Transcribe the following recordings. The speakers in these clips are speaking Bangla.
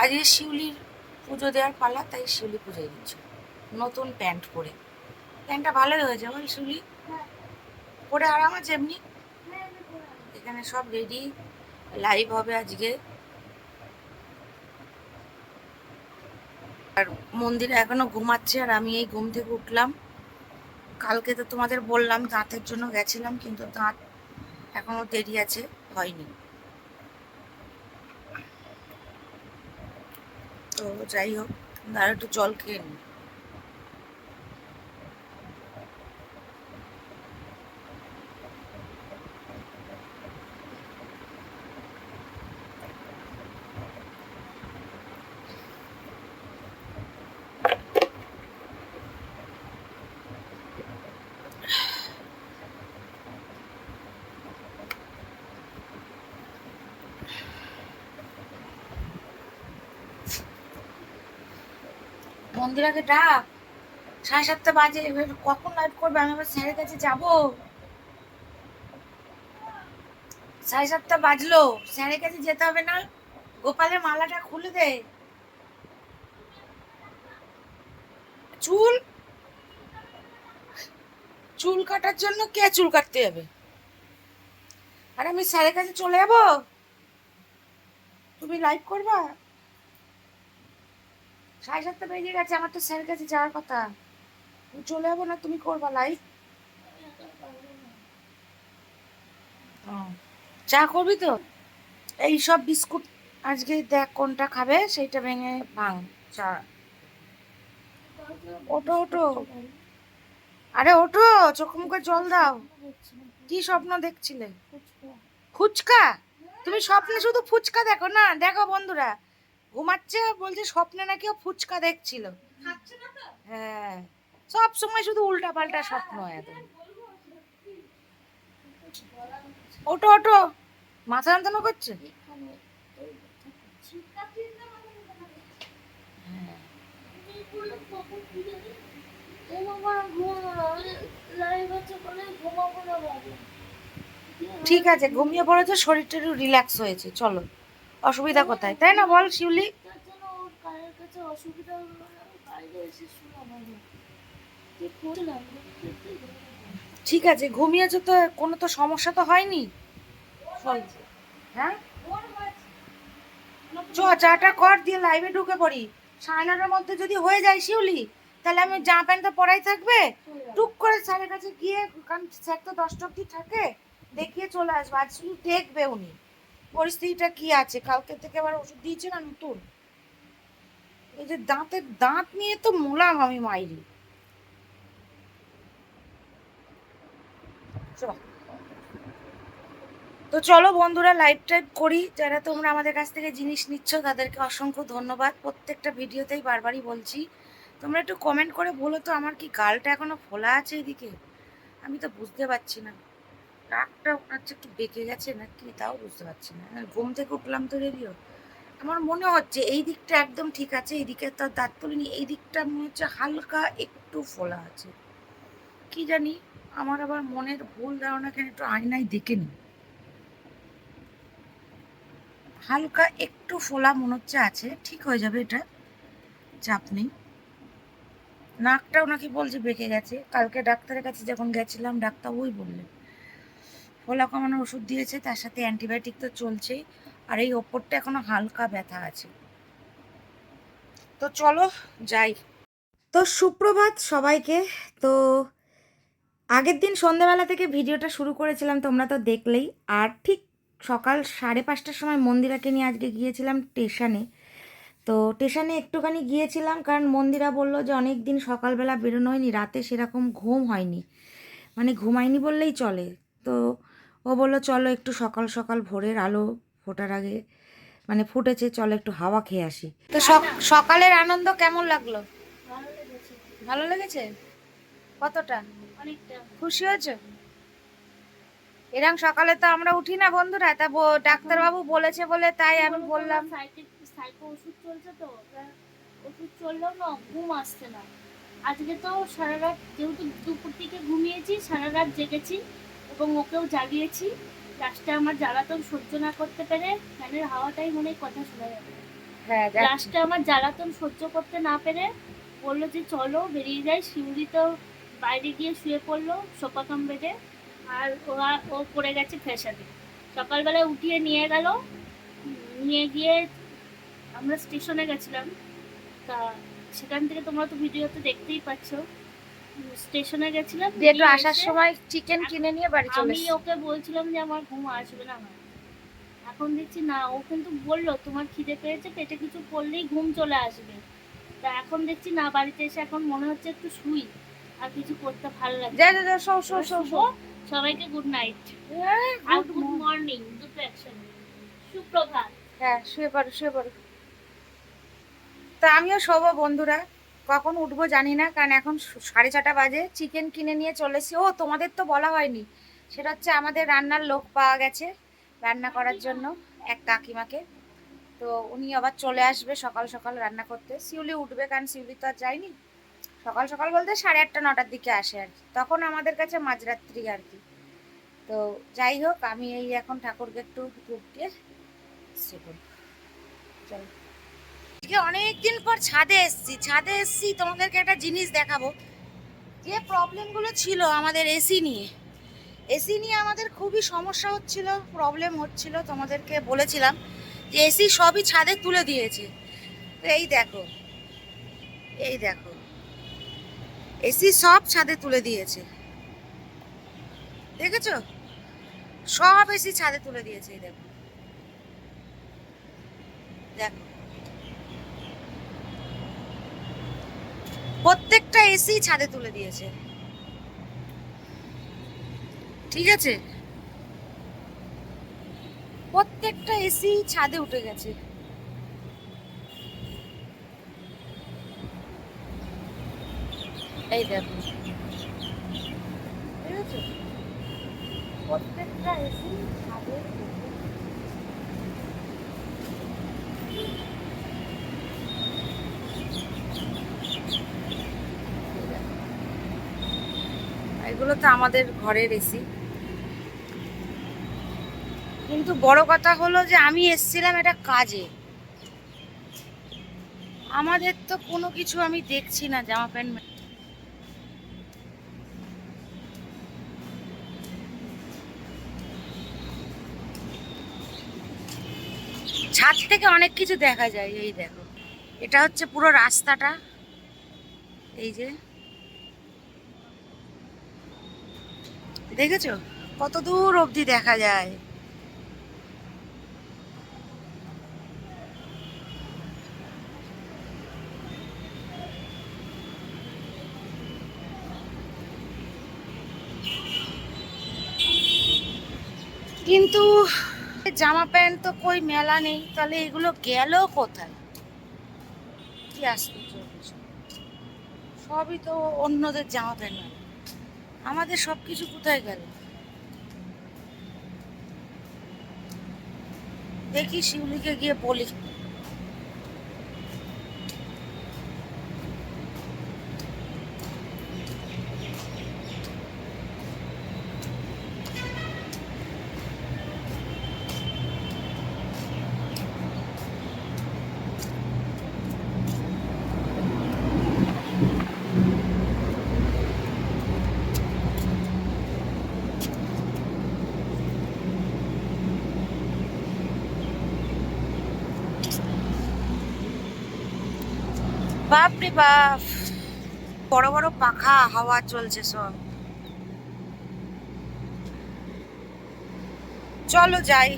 আজকে শিউলির পুজো দেওয়ার পালা, তাই শিউলি পুজোয় দিচ্ছ। নতুন প্যান্ট পরে। প্যান্টটা ভালোই হয়েছে বল শিউলি? পরে আরাম আছে এমনি? এখানে সব রেডি লাইভ হবে আজকে। আর মন্দিরে এখনও ঘুমাচ্ছে, আর আমি এই ঘুম থেকে উঠলাম। কালকে তো তোমাদের বললাম, দাঁতের জন্য গেছিলাম, কিন্তু দাঁত এখনও দেরি আছে, হয়নি। তো যাই হোক দাঁড়া একটু জল খেয়ে নি মন্দিরাকে ডাক। সাড়ে সাতটা বাজে, এবার কখন লাইভ করবে? আমি আবার স্যারের কাছে যাব। সাড়ে সাতটা বাজলো। স্যারের কাছে যেতে হবে না। গোপালের মালাটা খুলে দে। চুল? চুল কাটার জন্য কে চুল কাটতে যাবে? আর আমি স্যারের কাছে চলে যাব? তুমি লাইভ করবা? সাড়ে সাতটা বেজে গেছে আমার তো স্যারের কাছে যাওয়ার কথা। তুমি চলে যাব না তুমি করবা লাইভ চা করবি তো? এই সব বিস্কুট আজকে দেখ কোনটা খাবে সেইটা ভেঙে ভাঙ চা। ওঠো ওঠো। আরে ওঠো চোখ মুখে জল দাও। কি স্বপ্ন দেখছিলে? ফুচকা? তুমি স্বপ্নে শুধু ফুচকা দেখো না দেখো বন্ধুরা। ঘুমাচ্ছে বলছে স্বপ্নে নাকি ও ফুচকা দেখছিল। হ্যাঁ সব সময় শুধু উল্টা পাল্টা স্বপ্ন একদম ওটো ওটো মাথা যন্ত্রণা করছে? হ্যাঁ। ঠিক আছে ঘুমিয়ে পড়েছে শরীরটা একটু রিল্যাক্স হয়েছে চলো। অসুবিধা কোথায়? তাই না বল, শিউলি? ঠিক আছে, ঘুমিয়েছো তো, কোনো তো সমস্যা তো হয়নি? হ্যাঁ? চ, চাটা কর, দিয়ে লাইভে ঢুকে পড়ি। সাড়ে নটার মধ্যে যদি হয়ে যায়, শিউলি, তাহলে আমি জামা প্যান্ট তো পরাই থাকবে? টুক করে স্যারের কাছে গিয়ে, কারণ স্যার তো দশটা অব্দি থাকে, দেখিয়ে চলে আসব। আজ শুধু দেখবে উনি। পরিস্থিতিটা কি আছে? কালকে থেকে আবার ওষুধ দিয়েছে না নতুন? এই যে দাঁতের দাঁত নিয়ে তো মোলাম আমি মাইরি। তো চলো বন্ধুরা লাইভ টাইভ করি। যারা তোমরা আমাদের কাছ থেকে জিনিস নিচ্ছ, তাদেরকে অসংখ্য ধন্যবাদ। প্রত্যেকটা ভিডিওতেই বারবারই বলছি। তোমরা একটু কমেন্ট করে বলো তো, আমার কি গালটা এখনও ফোলা আছে এদিকে? আমি তো বুঝতে পারছি না। নাকটা হচ্ছে একটু বেঁকে গেছে না কি তাও বুঝতে পারছি না। ঘুম থেকে উঠলাম তো রেডিও। আমার মনে হচ্ছে এই দিকটা একদম ঠিক আছে, এই দিকে তো আর দাঁত তুলিনি, এই দিকটা মনে হচ্ছে হালকা একটু ফোলা আছে। কি জানি, আমার আবার মনের ভুল ধারণা কেন একটু আয়নায় দেখে নি হালকা একটু ফোলা মনে হচ্ছে আছে, ঠিক হয়ে যাবে এটা, চাপ নেই। নাকটাও নাকি বলছে বেঁকে গেছে, কালকে ডাক্তারের কাছে যখন গেছিলাম ডাক্তার ওই বললেন। ফোলা কমানোর ওষুধ দিয়েছে, তার সাথে অ্যান্টিবায়োটিক তো চলছেই। আর এই ওপরটা এখনও হালকা ব্যথা আছে। তো চলো যাই। তো সুপ্রভাত সবাইকে। তো আগের দিন সন্ধ্যাবেলা থেকে ভিডিওটা শুরু করেছিলাম, তোমরা তো দেখলেই। আর ঠিক সকাল সাড়ে পাঁচটার সময় মন্দিরাকে নিয়ে আজকে গিয়েছিলাম স্টেশনে। তো স্টেশনে একটুখানি গিয়েছিলাম, কারণ মন্দিরা বলল যে অনেক দিন সকালবেলা বেরোনো হয়নি রাতে সেরকম ঘুম হয়নি। মানে ঘুমায়নি বললেই চলে। তো ও বলল চলো একটু সকাল সকাল ভোরের আলো ফোটার আগে মানে ফুটেছে চলো একটু হাওয়া খেয়ে আসি। তো সকালের আনন্দ কেমন লাগল? ভালো লেগেছে? কতটা? খুশি হয়েছে? এরকম সকালে তো আমরা উঠি না বন্ধুরা তা ডাক্তারবাবু বলেছে বলে তাই আমি বললাম। সাইকো ওষুধ চলছে তো ওষুধ চললেও না ঘুম আসছে না। আজকে তো সারা রাত যেহেতু দুপুর থেকে ঘুমিয়েছি সারা রাত জেগেছি। এবং ওকেও জাগিয়েছি। লাস্টে আমার জ্বালাতন সহ্য না করতে পেরে ফ্যানের হাওয়াটাই মনে কথা শোনা যাবে। হ্যাঁ লাস্টে আমার জ্বালাতন সহ্য করতে না পেরে বলল যে চলো বেরিয়ে যাই। শিউলি তো বাইরে গিয়ে শুয়ে পড়ল সোফা কাম বেডে। আর ওরা ও পড়ে গেছে ফ্যাশানে সকালবেলায় উঠিয়ে নিয়ে গেল। নিয়ে গিয়ে আমরা স্টেশনে গেছিলাম। তা সেখান থেকে তোমরা তো ভিডিওতে দেখতেই পাচ্ছ। স্টেশনে গেছিলাম দিয়ে একটু আসার সময় চিকেন কিনে নিয়ে বাড়ি চলে আমি ওকে বলছিলাম যে আমার ঘুম আসবে না এখন দেখছি না ও কিন্তু বলল তোমার খিদে পেয়েছে পেটে কিছু পড়লেই ঘুম চলে আসবে। তা এখন দেখছি না বাড়িতে এসে এখন মনে হচ্ছে একটু শুই আর কিছু করতে ভালো যা যা শো শুভ, সবাইকে গুড নাইট আর গুড মর্নিং দুটো একসাথে সুপ্রভাত। হ্যাঁ শুয়ে পড়ো শুয়ে পড়ো। তা আমিও শোবো বন্ধুরা। কখন উঠবো জানি না, কারণ এখন সাড়ে ছটা বাজে চিকেন কিনে নিয়ে চলে এসেছি। ও, তোমাদের তো বলা হয়নি। সেটা হচ্ছে আমাদের রান্নার লোক পাওয়া গেছে রান্না করার জন্য, এক কাকিমাকে। তো উনি আবার চলে আসবে সকাল সকাল রান্না করতে। শিউলি উঠবে, কারণ শিউলি তো আর যায়নি। সকাল সকাল বলতে সাড়ে আটটা, নটার দিকে আসে আর কি। তখন আমাদের কাছে মাঝরাত্রি আর কি। তো যাই হোক, আমি এই এখন ঠাকুরকে একটু ধূপ দিয়ে চলো। আজকে অনেকদিন পর ছাদে এসেছি। ছাদে এসেছি, তোমাদেরকে একটা জিনিস দেখাবো। যে প্রবলেমগুলো ছিল আমাদের এসি নিয়ে। এসি নিয়ে আমাদের খুবই সমস্যা হচ্ছিল প্রবলেম হচ্ছিল, তোমাদেরকে বলেছিলাম যে এসি সবই ছাদে তুলে দিয়েছে। এই দেখো এই দেখো এসি সব ছাদে তুলে দিয়েছে। দেখেছ? সব এসি ছাদে তুলে দিয়েছে, এই দেখো। দেখো প্রত্যেকটা এসি ছাদে তুলে দিয়েছে। ঠিক আছে? প্রত্যেকটা এসি ছাদে উঠে গেছে। এই দেখো। ঠিক আছে? প্রত্যেকটা এসি ছাদে উঠে এগুলো তো আমাদের ঘরের এসি। কিন্তু বড় কথা হলো যে আমি এসছিলাম এটা কাজে। আমাদের তো কোনো কিছু আমি দেখছি না, জামা প্যান্ট ছাদ থেকে অনেক কিছু দেখা যায়, এই দেখো। এটা হচ্ছে পুরো রাস্তাটা। এই যে। দেখেছ? কত দূর অবধি দেখা যায়। কিন্তু জামা প্যান্ট তো কই মেলা নেই, তাহলে এগুলো গেল কোথায়? কি আশ্চর্য সবই তো অন্যদের জামা প্যান্ট আমাদের সবকিছু কোথায় গেল? দেখি শিউলিকে গিয়ে বলি। বাপ রে বাপ। বড় বড় পাখা হাওয়া চলছে সব। চলো যাই।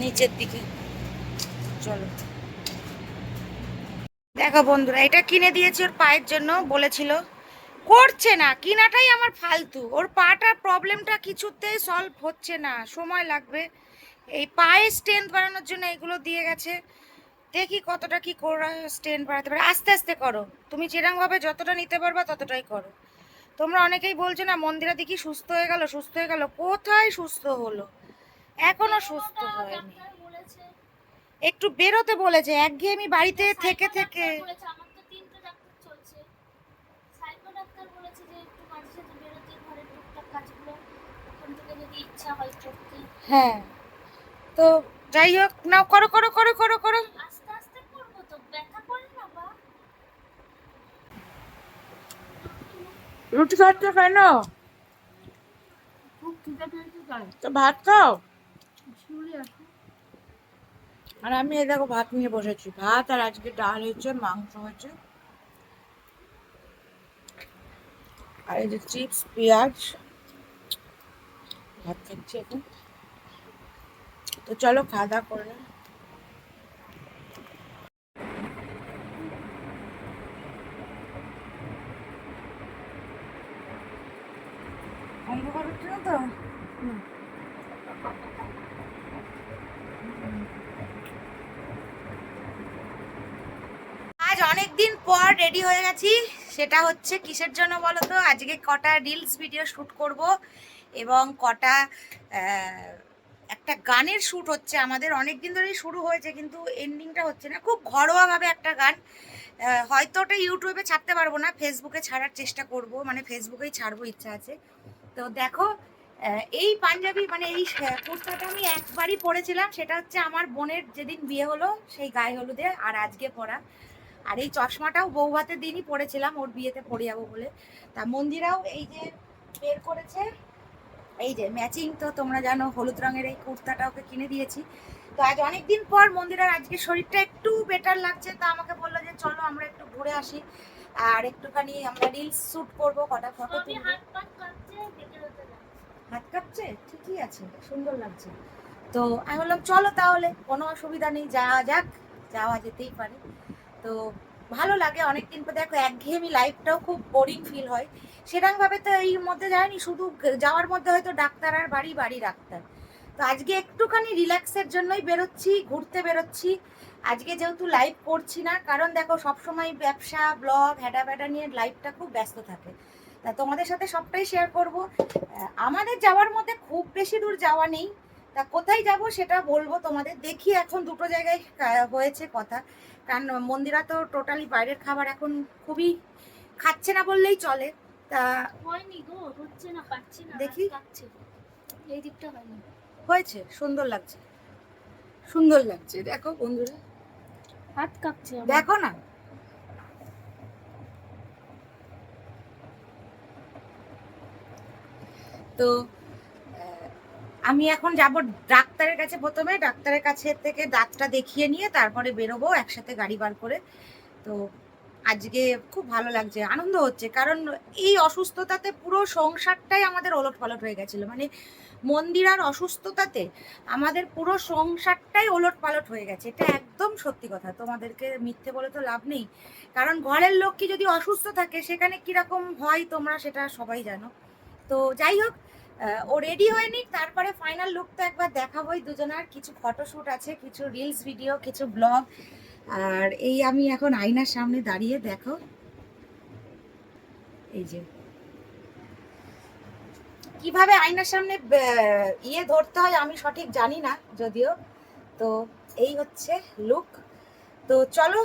নিচের দিকে। চলো। দেখো বন্ধুরা, এটা কিনে দিয়েছি ওর পায়ের জন্য, বলেছিল। করছে না কিনাটাই আমার ফালতু। ওর পাটার প্রবলেমটা কিছুতেই সলভ হচ্ছে না সময় লাগবে। এই পায়ে স্ট্রেংথ বাড়ানোর জন্য এগুলো দিয়ে গেছে। দেখি কতটা কি করা স্ট্রেন্থ বাড়াতে পারে। আস্তে আস্তে করো। তুমি যেরকমভাবে যতটা নিতে পারবা ততটাই করো। তোমরা অনেকেই বলছো না মন্দিরা দেখি সুস্থ হয়ে গেল সুস্থ হয়ে গেল। কোথায় সুস্থ হলো? এখনও সুস্থ হয়নি। একটু বেরোতে বলেছে। একঘেয়েমি বাড়িতে থেকে থেকে বলেছে আমার তো তিনটে ডাক্তার চলছে সাইকো যদি ইচ্ছা হয় তো যাই হোক নাও করো করো করো করো করো। রুটি খাচ্ছ কেন? তো ভাত খাও? আর আমি এই দেখো ভাত নিয়ে বসেছি। ভাত আর আজকে ডাল হয়েছে মাংস হয়েছে। আর এই যে চিপস পেঁয়াজ ভাত খাচ্ছি এখন। তো চলো খাওয়া দাওয়া করে। অন্ধকার হচ্ছে না তো? আজ অনেক দিন পর রেডি হয়ে গেছি। সেটা হচ্ছে কিসের জন্য বলো তো? আজকে কটা রিলস ভিডিও শ্যুট করব। এবং কটা একটা গানের শ্যুট হচ্ছে আমাদের। অনেক দিন ধরেই শুরু হয়েছে কিন্তু এন্ডিংটা হচ্ছে না। খুব ঘরোয়াভাবে একটা গান। হয়তো ওটা ইউটিউবে ছাড়তে পারব না ফেসবুকে ছাড়ার চেষ্টা করব মানে ফেসবুকেই ছাড়বো, ইচ্ছা আছে। তো দেখো এই পাঞ্জাবি মানে এই কুর্তাটা আমি একবারই পরেছিলাম। সেটা হচ্ছে আমার বোনের যেদিন বিয়ে হলো, সেই গায়ে হলুদে আর আজকে পরা। আর এই চশমাটাও বউ বৌভাতের দিনই পরেছিলাম, ওর বিয়েতে পরে যাব বলে। তা মন্দিরাও এই যে বের করেছে এই যে ম্যাচিং তো তোমরা জানো হলুদ রঙের এই কুর্তাটা ওকে কিনে দিয়েছি। তো আজ অনেকদিন পর মন্দিরার আজকে শরীরটা একটু বেটার লাগছে তা আমাকে বলল যে চলো আমরা একটু ঘুরে আসি। আর একটুখানি আমরা রিলস শ্যুট করব কটা ফটো তুলবো। হাত কাঁপছে? ঠিকই আছে সুন্দর লাগছে। তো আমি বললাম চলো তাহলে কোনো অসুবিধা নেই যাওয়া যাক যাওয়া যেতেই পারে। তো ভালো লাগে অনেকদিন পর। দেখো, একঘেয়েমি লাইফটাও খুব বোরিং ফিল হয়। সেরকম ভাবে তো এই মধ্যে যায়নি, শুধু যাওয়ার মধ্যে হয়তো ডাক্তার আর বাড়ি বাড়ি ডাক্তার। তো আজকে একটুখানি রিল্যাক্সের জন্যই বেরোচ্ছি, ঘুরতে বেরোচ্ছি। আজকে যেহেতু লাইভ করছি না, কারণ দেখো, সবসময় ব্যবসা ব্লগ হ্যাডা ব্যাডা নিয়ে লাইফটা খুব ব্যস্ত থাকে। তা তোমাদের সাথে সবটাই শেয়ার করব। আমাদের যাওয়ার মধ্যে খুব বেশি দূর যাওয়া নেই। তা কোথায় যাব সেটা বলব তোমাদের? দেখি এখন দুটো জায়গায় হয়েছে কথা। কারণ মন্দিরা তো টোটালি বাইরের খাবার এখন খুবই খাচ্ছে না বললেই চলে। তা হয়নি গো হচ্ছে না পাচ্ছি না দেখি। এই দিকটা হয়নি। হয়েছে সুন্দর লাগছে। সুন্দর লাগছে দেখো বন্ধুরা। হাত কাঁপছে দেখো না। তো আমি এখন যাব ডাক্তারের কাছে প্রথমে, ডাক্তারের কাছে থেকে দাঁতটা দেখিয়ে নিয়ে তারপরে বেরোবো, একসাথে গাড়ি বার করে। তো আজকে খুব ভালো লাগছে, আনন্দ হচ্ছে, কারণ এই অসুস্থতাতে পুরো সংসারটাই আমাদের ওলট পালট হয়ে গেছিল। মানে মন্দিরার অসুস্থতাতে আমাদের পুরো সংসারটাই ওলট পালট হয়ে গেছে, এটা একদম সত্যি কথা। তোমাদেরকে মিথ্যে বলে তো লাভ নেই, কারণ ঘরের লোক কি যদি অসুস্থ থাকে, সেখানে কীরকম হয় তোমরা সেটা সবাই জানো। তো যাই হোক ও রেডি হয়নি, তারপরে ফাইনাল লুক তো একবার দেখাবোই দুজনার। কিছু ফটোশ্যুট আছে, কিছু রিলস ভিডিও কিছু ব্লগ আর এই আমি এখন আয়নার সামনে দাঁড়িয়ে দেখো। এই যে। কীভাবে আয়নার সামনে ইয়ে ধরতে হয় আমি সঠিক জানি না যদিও। তো এই হচ্ছে লুক তো চলো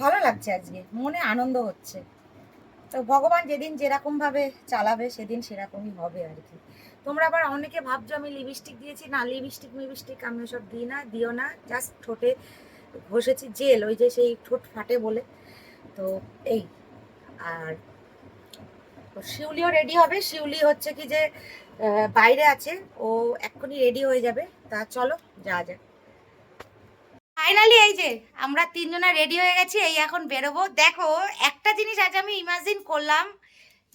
ভালো লাগছে আজকে, মনে আনন্দ হচ্ছে। তো ভগবান যেদিন যেরকম ভাবে চালাবে, সেদিন সেরকমই হবে আর কি। তোমরা আবার অনেকে ভাবছ আমি লিপস্টিক দিয়েছি। না লিপস্টিক মিপস্টিক আমি ওসব দিই না, দিও না। জাস্ট ঠোঁটে ঘষেছি জেল ওই যে সেই ঠোঁট ফাটে বলে। তো এই, আর শিউলিও রেডি হবে। শিউলি হচ্ছে কি যে বাইরে আছে, ও এক্ষুনি রেডি হয়ে যাবে। তা চলো, যাওয়া যাক। ফাইনালি এই যে আমরা তিনজনা রেডি হয়ে গেছি এই এখন বেরোবো। দেখো একটা জিনিস আজ আমি ইমাজিন করলাম।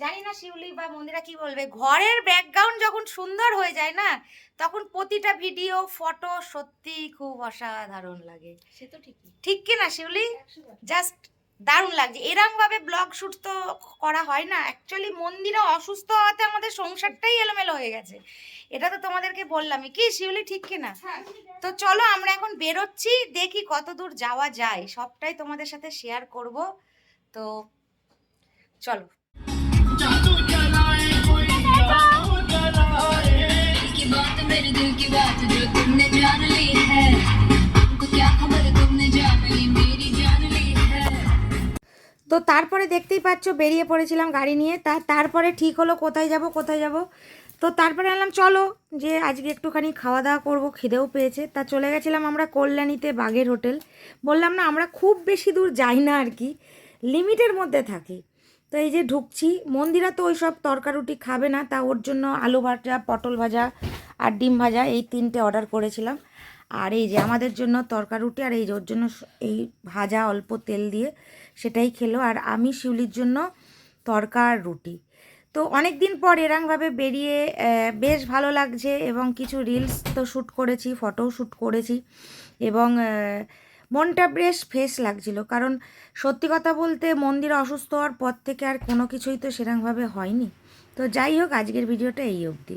জানি না শিউলি বা মন্দিরা কি বলবে ঘরের ব্যাকগ্রাউন্ড যখন সুন্দর হয়ে যায় না তখন প্রতিটা ভিডিও ফটো সত্যি খুব অসাধারণ লাগে। সে তো ঠিক ঠিক কিনা শিউলি? জাস্ট দারুণ লাগছে। এরমভাবে ব্লগ শ্যুট তো করা হয় না। অ্যাকচুয়ালি মন্দিরে অসুস্থ হওয়াতে আমাদের সংসারটাই এলোমেলো হয়ে গেছে। এটা তো তোমাদেরকে বললামই। কি শিউলি ঠিক কিনা? হ্যাঁ, তো চলো আমরা এখন বেরোচ্ছি দেখি কত দূর যাওয়া যায়। সবটাই তোমাদের সাথে শেয়ার করব। তো চলো। কি তারপরে দেখতেই পাচ্ছ বেরিয়ে পড়েছিলাম গাড়ি নিয়ে। তা তারপরে ঠিক হলো, কোথায় যাব কোথায় যাব? তো তারপরে আনলাম, চলো, যে আজকে একটুখানি খাওয়া দাওয়া করব, খিদেও পেয়েছে। তা চলে গেছিলাম আমরা কল্যাণীতে বাগের হোটেল। বললাম, না, আমরা খুব বেশি দূর যাই না আর কি, লিমিটের মধ্যে থাকি। তো এই যে ঢুকছি, মন্দিরা তো ওই সব তরকারুটি খাবে না, তা ওর জন্য আলু ভাজা, পটল ভাজা আর ডিম ভাজা এই তিনটে অর্ডার করেছিলাম। আর এই যে আমাদের জন্য তরকার রুটি আর এই যে ওর জন্য এই ভাজা অল্প তেল দিয়ে সেটাই খেলো। আর আমি শিউলির জন্য তরকা আর রুটি। তো অনেক দিন পর এরমভাবে বেরিয়ে বেশ ভালো লাগছে এবং কিছু রিলস তো শ্যুট করেছি ফটোও শ্যুট করেছি এবং মনটা বেশ ফ্রেশ লাগছিল। কারণ সত্যি কথা বলতে মন্দির অসুস্থ হওয়ার পর থেকে আর কোনো কিছুই তো সেরকমভাবে হয়নি। তো যাই হোক, আজকের ভিডিওটা এই অবধি।